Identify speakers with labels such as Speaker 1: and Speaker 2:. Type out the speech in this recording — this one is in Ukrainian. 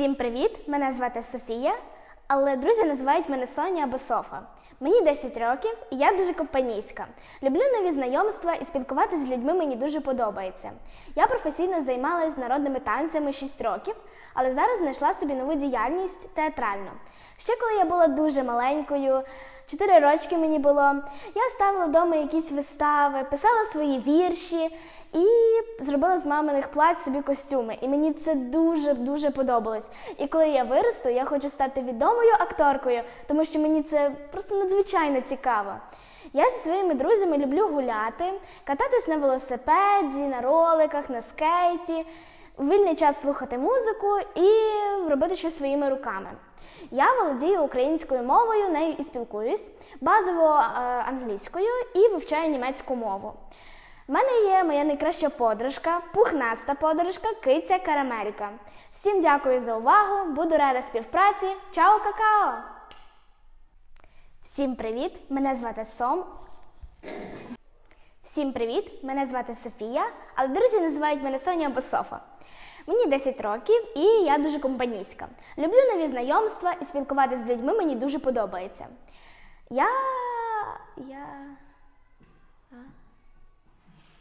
Speaker 1: Всім привіт! Мене звати Софія, але друзі називають мене Соня або Софа. Мені 10 років і я дуже компанійська. Люблю нові знайомства і спілкуватися з людьми мені дуже подобається. Я професійно займалася народними танцями 6 років, але зараз знайшла собі нову діяльність театральну. Ще коли я була дуже маленькою, 4 рочки мені було, я ставила вдома якісь вистави, писала свої вірші і зробила з маминих плать собі костюми. І мені це дуже-дуже подобалось. І коли я виросту, я хочу стати відомою акторкою, тому що мені це просто надзвичайно цікаво. Я зі своїми друзями люблю гуляти, кататись на велосипеді, на роликах, на скейті, вільний час слухати музику і робити щось своїми руками. Я володію українською мовою, нею і спілкуюсь, базово е, англійською і вивчаю німецьку мову. У мене є моя найкраща подружка, пухнаста подружка, киця Карамелька. Всім дякую за увагу, буду рада співпраці. Чао, какао! Всім привіт! Мене звати Сом. Всім привіт! Мене звати Софія, але друзі називають мене Соня або Софа. Мені 10 років і я дуже компанійська. Люблю нові знайомства і спілкуватися з людьми мені дуже подобається. Я. я.